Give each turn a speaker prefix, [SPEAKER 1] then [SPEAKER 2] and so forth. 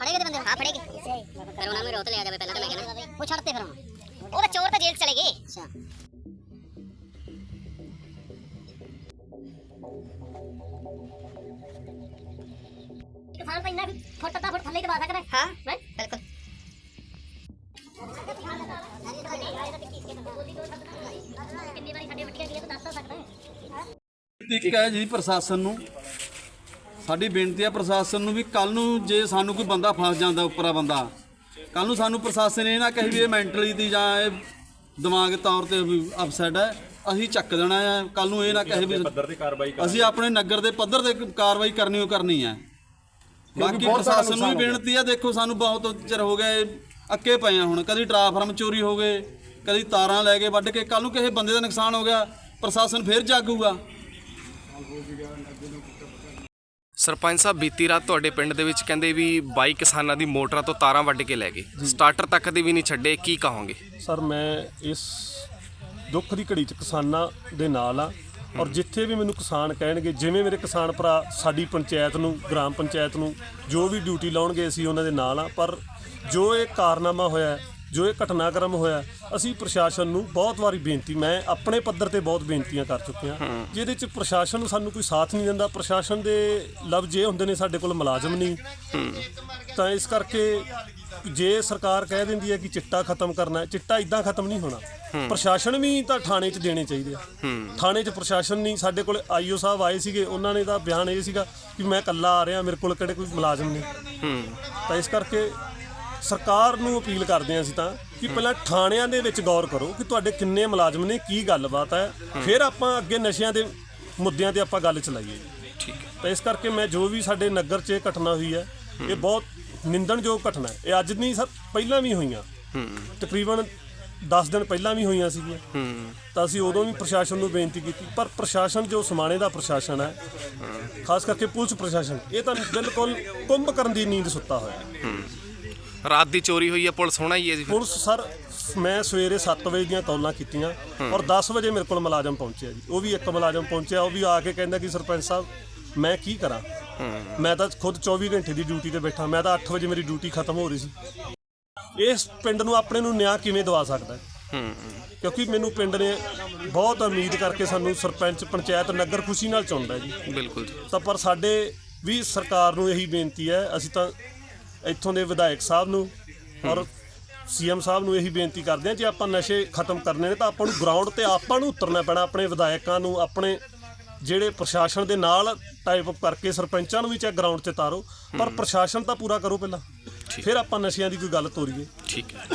[SPEAKER 1] ਫੜੇਗੇ ਤੇ ਬੰਦੇ ਹਾਂ ਫੜੇਗੇ। ਫਿਰ ਉਹਨਾਂ ਨੂੰ ਰੋਤ ਲਿਆ ਜਾਵੇ ਪਹਿਲਾਂ ਤਾਂ ਮੈਂ ਕਹਿੰਦਾ। ਉਹ ਛੱਡਤੇ ਫਿਰ ਹੁਣ। ਉਹ ਤਾਂ ਚੋਰ ਤਾਂ ਜੇਲ੍ਹ ਚਲੇ ਗਏ। ਅੱਛਾ। ਕਿਸਾਨ ਤਾਂ ਇੰਨਾ ਵੀ ਫੁੱਟ ਤਾਂ ਫੁੱਟ ਥੱਲੇ ਦਬਾ ਸਕਦਾ। ਹਾਂ ਬਿਲਕੁਲ। ਕਿੰਨੀ ਵਾਰੀ ਸਾਡੇ ਮੱਠੀਆਂ ਗਈਆਂ ਤੂੰ ਦੱਸ ਸਕਦਾ। ਹੈ
[SPEAKER 2] ਇੱਕ ਹੈ ਜੀ ਪ੍ਰਸ਼ਾਸਨ ਨੂੰ। ਸਾਡੀ ਬੇਨਤੀ ਹੈ ਪ੍ਰਸ਼ਾਸਨ ਨੂੰ ਵੀ ਕੱਲ ਨੂੰ ਜੇ ਸਾਨੂੰ ਕੋਈ ਬੰਦਾ ਫਸ ਜਾਂਦਾ ਉੱਪਰਾ ਬੰਦਾ ਕੱਲ ਨੂੰ ਸਾਨੂੰ ਪ੍ਰਸ਼ਾਸਨ ਇਹ ਨਾ ਕਹੇ ਵੀ ਇਹ ਮੈਂਟਲੀ ਦੀ ਜਾਂ ਇਹ ਦਿਮਾਗ ਤੌਰ ਤੇ ਅਪਸੈਟ ਹੈ ਅਸੀਂ ਚੱਕ ਦੇਣਾ ਹੈ ਕੱਲ ਨੂੰ ਇਹ ਨਾ ਕਹੇ ਵੀ
[SPEAKER 3] ਪੱਧਰ ਤੇ ਕਾਰਵਾਈ
[SPEAKER 2] ਅਸੀਂ ਆਪਣੇ ਨਗਰ ਦੇ ਪੱਧਰ ਤੇ ਕਾਰਵਾਈ ਕਰਨੀ ਓ ਕਰਨੀ ਹੈ ਬਾਕੀ ਪ੍ਰਸ਼ਾਸਨ ਨੂੰ ਵੀ ਬੇਨਤੀ ਹੈ ਦੇਖੋ ਸਾਨੂੰ ਬਹੁਤ ਚਿਰ ਹੋ ਗਿਆ ਇਹ ਅੱਕੇ ਪਏ ਆ ਹੁਣ ਕਦੀ ਟਰਾਫਾਰਮ ਚੋਰੀ ਹੋ ਗਏ ਕਦੀ ਤਾਰਾਂ ਲੈ ਕੇ ਵੱਢ ਕੇ ਕੱਲ ਨੂੰ ਕਿਸੇ ਬੰਦੇ ਦਾ ਨੁਕਸਾਨ ਹੋ ਗਿਆ ਪ੍ਰਸ਼ਾਸਨ ਫੇਰ ਜਾਗੂਗਾ।
[SPEAKER 4] ਸਰਪੰਚ ਸਾਹਿਬ ਬੀਤੀ ਰਾਤ ਤੁਹਾਡੇ ਪਿੰਡ ਦੇ ਵਿੱਚ ਕਹਿੰਦੇ ਵੀ 22 ਕਿਸਾਨਾਂ ਦੀ ਮੋਟਰਾਂ ਤੋਂ ਤਾਰਾਂ ਵੱਢ ਕੇ ਲੈ ਗਏ। ਸਟਾਰਟਰ ਤੱਕ ਦੀ ਵੀ ਨਹੀਂ ਛੱਡੇ ਕੀ ਕਹੋਗੇ?
[SPEAKER 5] ਸਰ ਮੈਂ ਇਸ ਦੁੱਖ ਦੀ ਘੜੀ 'ਚ ਕਿਸਾਨਾਂ ਦੇ ਨਾਲ ਆ ਔਰ ਜਿੱਥੇ ਵੀ ਮੈਨੂੰ ਕਿਸਾਨ ਕਹਿਣਗੇ ਜਿਵੇਂ ਮੇਰੇ ਕਿਸਾਨ ਭਰਾ ਸਾਡੀ ਪੰਚਾਇਤ ਨੂੰ ਗ੍ਰਾਮ ਪੰਚਾਇਤ ਨੂੰ ਜੋ ਵੀ ਡਿਊਟੀ ਲਾਉਣਗੇ ਅਸੀਂ ਉਹਨਾਂ ਦੇ ਨਾਲ ਆ ਪਰ ਜੋ ਇਹ ਕਾਰਨਾਮਾ ਹੋਇਆ ਜੋ ਇਹ ਘਟਨਾਕ੍ਰਮ ਹੋਇਆ ਅਸੀਂ ਪ੍ਰਸ਼ਾਸਨ ਨੂੰ ਬਹੁਤ ਵਾਰੀ ਬੇਨਤੀ ਮੈਂ ਆਪਣੇ ਪੱਧਰ ਤੇ ਬਹੁਤ ਬੇਨਤੀਆਂ ਕਰ ਚੁੱਕਿਆ। ਜਿਹਦੇ 'ਚ ਪ੍ਰਸ਼ਾਸਨ ਸਾਨੂੰ ਕੋਈ ਸਾਥ ਨਹੀਂ ਦਿੰਦਾ ਪ੍ਰਸ਼ਾਸਨ ਦੇ ਲਫ਼ਜ਼ ਇਹ ਹੁੰਦੇ ਨੇ ਸਾਡੇ ਕੋਲ ਮੁਲਾਜ਼ਮ ਨਹੀਂ। ਤਾਂ ਇਸ ਕਰਕੇ ਜੇ ਸਰਕਾਰ ਕਹਿ ਦਿੰਦੀ ਹੈ ਕਿ ਚਿੱਟਾ ਖਤਮ ਕਰਨਾ ਹੈ ਚਿੱਟਾ ਇਦਾਂ ਖਤਮ ਨਹੀਂ ਹੋਣਾ। ਪ੍ਰਸ਼ਾਸਨ ਵੀ ਤਾਂ ਥਾਣੇ 'ਚ ਦੇਣੇ ਚਾਹੀਦੇ ਆ। ਥਾਣੇ 'ਚ ਪ੍ਰਸ਼ਾਸਨ ਨਹੀਂ ਸਾਡੇ ਕੋਲ ਆਈਓ ਸਾਹਿਬ ਆਏ ਸੀਗੇ ਉਹਨਾਂ ਨੇ ਤਾਂ ਬਿਆਨ ਇਹ ਸੀਗਾ ਕਿ ਮੈਂ ਇਕੱਲਾ ਆ ਰਿਹਾ ਮੇਰੇ ਕੋਲ ਕਿਹੜੇ ਕੋਈ ਮੁਲਾਜ਼ਮ ਨਹੀਂ ਤਾਂ ਇਸ ਕਰਕੇ ਸਰਕਾਰ ਨੂੰ ਅਪੀਲ ਕਰਦੇ ਹਾਂ ਅਸੀਂ ਤਾਂ ਕਿ ਪਹਿਲਾਂ ਥਾਣਿਆਂ ਦੇ ਵਿੱਚ ਗੌਰ ਕਰੋ ਕਿ ਤੁਹਾਡੇ ਕਿੰਨੇ ਮੁਲਾਜ਼ਮ ਨੇ ਕੀ ਗੱਲਬਾਤ ਹੈ। ਫਿਰ ਆਪਾਂ ਅੱਗੇ ਨਸ਼ਿਆਂ ਦੇ ਮੁੱਦਿਆਂ ਤੇ ਆਪਾਂ ਗੱਲ ਚਲਾਈਏ।
[SPEAKER 4] ਠੀਕ ਹੈ।
[SPEAKER 5] ਤਾਂ ਇਸ ਕਰਕੇ ਮੈਂ ਜੋ ਵੀ ਸਾਡੇ ਨਗਰ 'ਚ ਇਹ ਘਟਨਾ ਹੋਈ ਹੈ ਇਹ ਬਹੁਤ ਨਿੰਦਣਯੋਗ ਘਟਨਾ ਹੈ। ਇਹ ਅੱਜ ਨਹੀਂ ਸਰ ਪਹਿਲਾਂ ਵੀ ਹੋਈਆਂ। ਤਕਰੀਬਨ 10 ਦਿਨ ਪਹਿਲਾਂ ਵੀ ਹੋਈਆਂ ਸੀਗੀਆਂ। ਤਾਂ ਅਸੀਂ ਉਦੋਂ ਵੀ ਪ੍ਰਸ਼ਾਸਨ ਨੂੰ ਬੇਨਤੀ ਕੀਤੀ ਪਰ ਪ੍ਰਸ਼ਾਸਨ ਜੋ ਸਮਾਣੇ ਦਾ ਪ੍ਰਸ਼ਾਸਨ ਹੈ। ਖਾਸ ਕਰਕੇ ਪੁਲਿਸ ਪ੍ਰਸ਼ਾਸਨ ਇਹ ਤਾਂ ਬਿਲਕੁਲ ਕੁੰਭ ਕਰਨ ਦੀ ਨੀਂਦ ਸੁੱਤਾ ਹੋਇਆ। ਹੈ।
[SPEAKER 4] ਰਾਤ ਦੀ ਚੋਰੀ ਹੋਈ ਹੈ ਪੁਲਿਸ ਹੋਣਾ ਹੀ ਹੈ ਜੀ ਫਿਰ।
[SPEAKER 5] ਪੁਲਿਸ ਸਰ ਮੈਂ ਸਵੇਰੇ 7 ਵਜੇ ਦੀਆਂ ਕਾਲਾਂ ਕੀਤੀਆਂ ਔਰ 10 ਵਜੇ ਮੇਰੇ ਕੋਲ ਮੁਲਾਜ਼ਮ ਪਹੁੰਚਿਆ ਜੀ। ਉਹ ਵੀ ਇੱਕ ਮੁਲਾਜ਼ਮ ਪਹੁੰਚਿਆ ਉਹ ਵੀ ਆ ਕੇ ਕਹਿੰਦਾ ਕਿ ਸਰਪੰਚ ਸਾਹਿਬ ਮੈਂ ਕੀ ਕਰਾਂ? ਮੈਂ ਤਾਂ ਖੁਦ 24 ਘੰਟੇ ਦੀ ਡਿਊਟੀ ਤੇ ਬੈਠਾ ਮੈਂ ਤਾਂ 8 ਵਜੇ ਮੇਰੀ ਡਿਊਟੀ ਖਤਮ ਹੋ ਰਹੀ ਸੀ। ਇਸ ਪਿੰਡ ਨੂੰ ਆਪਣੇ ਨੂੰ ਨਿਆਂ ਕਿਵੇਂ ਦਵਾ ਸਕਦਾ ਹੈ? ਕਿਉਂਕਿ ਮੈਨੂੰ ਪਿੰਡ ਨੇ ਬਹੁਤ ਉਮੀਦ ਕਰਕੇ ਸਾਨੂੰ ਸਰਪੰਚ ਪੰਚਾਇਤ ਨਗਰ ਖੁਸ਼ੀ ਨਾਲ ਚੁਣਦਾ ਹੈ ਜੀ।
[SPEAKER 4] ਬਿਲਕੁਲ ਜੀ।
[SPEAKER 5] ਤਾਂ ਪਰ ਸਾਡੇ ਵੀ ਸਰਕਾਰ ਨੂੰ ਇਹੀ ਬੇਨਤੀ ਹੈ ਅਸੀਂ ਤਾਂ ਇੱਥੋਂ ਦੇ ਵਿਧਾਇਕ ਸਾਹਿਬ ਨੂੰ ਔਰ ਸੀਐਮ ਸਾਹਿਬ ਨੂੰ ਇਹੀ ਬੇਨਤੀ ਕਰਦੇ ਹਾਂ ਜੇ ਆਪਾਂ ਨਸ਼ੇ ਖਤਮ ਕਰਨੇ ਨੇ ਤਾਂ ਆਪਾਂ ਨੂੰ ਗਰਾਊਂਡ ਤੇ ਆਪਾਂ ਨੂੰ ਉਤਰਨਾ ਪੈਣਾ ਆਪਣੇ ਵਿਧਾਇਕਾਂ ਨੂੰ ਆਪਣੇ ਜਿਹੜੇ ਪ੍ਰਸ਼ਾਸਨ ਦੇ ਨਾਲ ਟਾਈਪ ਅਪ ਕਰਕੇ ਸਰਪੰਚਾਂ ਨੂੰ ਵੀ ਚਾਹੇ ਗਰਾਊਂਡ ਤੇ ਤਾਰੋ ਪਰ ਪ੍ਰਸ਼ਾਸਨ ਤਾਂ ਪੂਰਾ ਕਰੋ ਪਹਿਲਾਂ। ਫਿਰ ਆਪਾਂ ਨਸ਼ਿਆਂ ਦੀ ਕੋਈ ਗੱਲ ਤੋਰੀਏ।
[SPEAKER 4] ਠੀਕ ਹੈ।